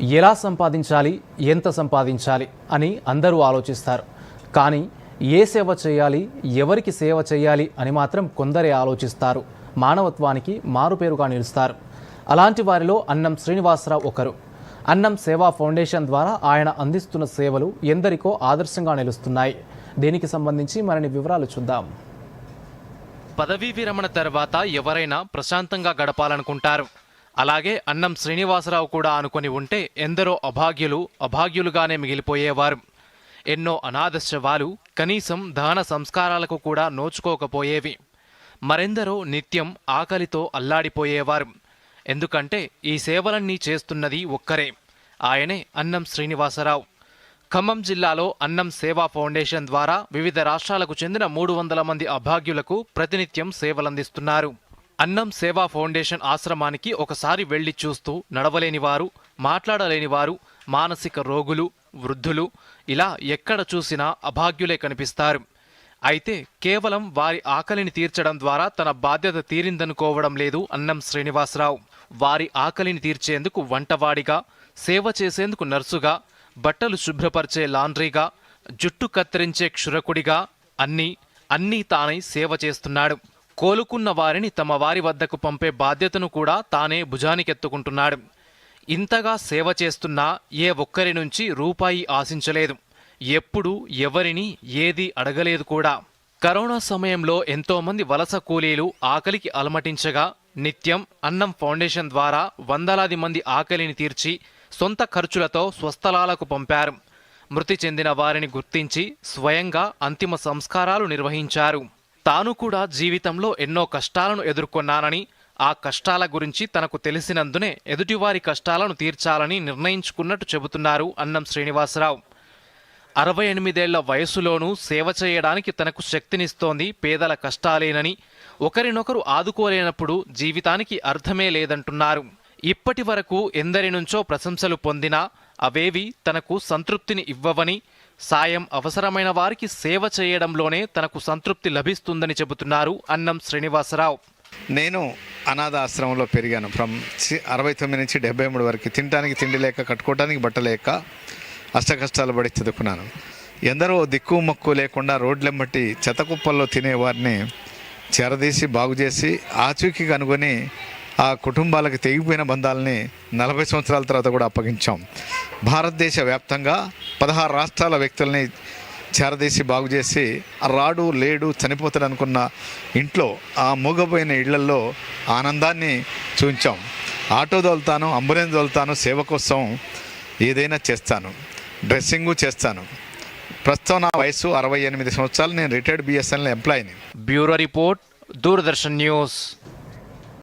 ఎలా సంపాదించాలి ఎంత సంపాదించాలి అని అందరూ ఆలోచిస్తారు. కానీ ఏ సేవ చేయాలి ఎవరికి సేవ చేయాలి అని మాత్రం కొందరే ఆలోచిస్తారు. మానవత్వానికి మారుపేరుగా నిలుస్తారు. అలాంటి వారిలో అన్నం శ్రీనివాసరావు ఒకరు. అన్నం సేవా ఫౌండేషన్ ద్వారా ఆయన అందిస్తున్న సేవలు ఎందరికో ఆదర్శంగా నిలుస్తున్నాయి. దీనికి సంబంధించి మరిన్ని వివరాలు చూద్దాం. పదవీ విరమణ తర్వాత ఎవరైనా ప్రశాంతంగా గడపాలనుకుంటారు. అలాగే అన్నం శ్రీనివాసరావు కూడా అనుకొని ఉంటే ఎందరో అభాగ్యులు అభాగ్యులుగానే మిగిలిపోయేవారు. ఎన్నో అనాథ శవాలు కనీసం దహన సంస్కారాలకు కూడా నోచుకోకపోయేవి. మరెందరో నిత్యం ఆకలితో అల్లాడిపోయేవారు. ఎందుకంటే ఈ సేవలన్నీ చేస్తున్నది ఒక్కరే. ఆయనే అన్నం శ్రీనివాసరావు. ఖమ్మం జిల్లాలో అన్నం సేవా ఫౌండేషన్ ద్వారా వివిధ రాష్ట్రాలకు చెందిన మూడు వందల మంది అభాగ్యులకు ప్రతినిత్యం సేవలందిస్తున్నారు. అన్నం సేవా ఫౌండేషన్ ఆశ్రమానికి ఒకసారి వెళ్ళి చూస్తూ నడవలేని వారు మాట్లాడలేని వారు మానసిక రోగులు వృద్ధులు ఇలా ఎక్కడ చూసినా అభాగ్యులే కనిపిస్తారు. అయితే కేవలం వారి ఆకలిని తీర్చడం ద్వారా తన బాధ్యత తీరిందనుకోవడం లేదు అన్నం శ్రీనివాసరావు. వారి ఆకలిని తీర్చేందుకు వంటవాడిగా సేవ చేసేందుకు నర్సుగా బట్టలు శుభ్రపరిచే లాండ్రీగా జుట్టు కత్తిరించే క్షురకుడిగా అన్నీ అన్నీ తానై సేవ చేస్తున్నాడు. కోలుకున్న వారిని తమ వారి వద్దకు పంపే బాధ్యతను కూడా తానే భుజానికెత్తుకుంటున్నాడు. ఇంతగా సేవ చేస్తున్నా ఏ ఒక్కరి నుంచి రూపాయి ఆశించలేదు. ఎప్పుడు ఎవరిని ఏది అడగలేదు కూడా. కరోనా సమయంలో ఎంతోమంది వలస కూలీలు ఆకలికి అలమటించగా నిత్యం అన్నం ఫౌండేషన్ ద్వారా వందలాది మంది ఆకలిని తీర్చి సొంత ఖర్చులతో స్వస్థలాలకు పంపారు. మృతి చెందిన వారిని గుర్తించి స్వయంగా అంతిమ సంస్కారాలు నిర్వహించారు. తాను కూడా జీవితంలో ఎన్నో కష్టాలను ఎదుర్కొన్నానని ఆ కష్టాల గురించి తనకు తెలిసినందునే ఎదుటివారి కష్టాలను తీర్చాలని నిర్ణయించుకున్నట్టు చెబుతున్నారు అన్నం శ్రీనివాసరావు. అరవై ఎనిమిదేళ్ళ వయసులోనూ సేవ చేయడానికి తనకు శక్తినిస్తోంది పేదల కష్టాలేనని ఒకరినొకరు ఆదుకోలేనప్పుడు జీవితానికి అర్థమే లేదంటున్నారు. ఇప్పటి వరకు ఎందరి నుంచో ప్రశంసలు పొందినా అవేవి తనకు సంతృప్తిని ఇవ్వవని సాయం అవసరమైన వారికి సేవ చేయడంలోనే తనకు సంతృప్తి లభిస్తుందని చెబుతున్నారు అన్నం శ్రీనివాసరావు. నేను అనాథ ఆశ్రమంలో పెరిగాను. ఫ్రమ్ సి- అరవై తొమ్మిది నుంచి డెబ్బై మూడు వరకు తినడానికి తిండి లేక కట్టుకోవడానికి బట్ట లేక అష్టకష్టాలు పడి చదువుకున్నాను. ఎందరో దిక్కు మొక్కు లేకుండా రోడ్లెంబట్టి చెత్తకుప్పల్లో తినేవారిని చెరదీసి బాగు చేసి ఆచూకీ కనుగొని ఆ కుటుంబాలకు తెగిపోయిన బంధాలని నలభై సంవత్సరాల తర్వాత కూడా అప్పగించాం. భారతదేశ వ్యాప్తంగా పదహారు రాష్ట్రాల వ్యక్తుల్ని చేరదీసి బాగు చేసి రాడు లేడు చనిపోతాడు అనుకున్న ఇంట్లో ఆ మూగపోయిన ఇళ్ళల్లో ఆనందాన్ని చూపించాం ఆటో దొలుతాను అంబులెన్స్ దొలుతాను సేవ కోసం ఏదైనా చేస్తాను. డ్రెస్సింగు చేస్తాను. ప్రస్తుతం నా వయసు అరవై ఎనిమిది సంవత్సరాలు నేను retired BSNL ఎంప్లాయీని. Bureau report Doordarshan news.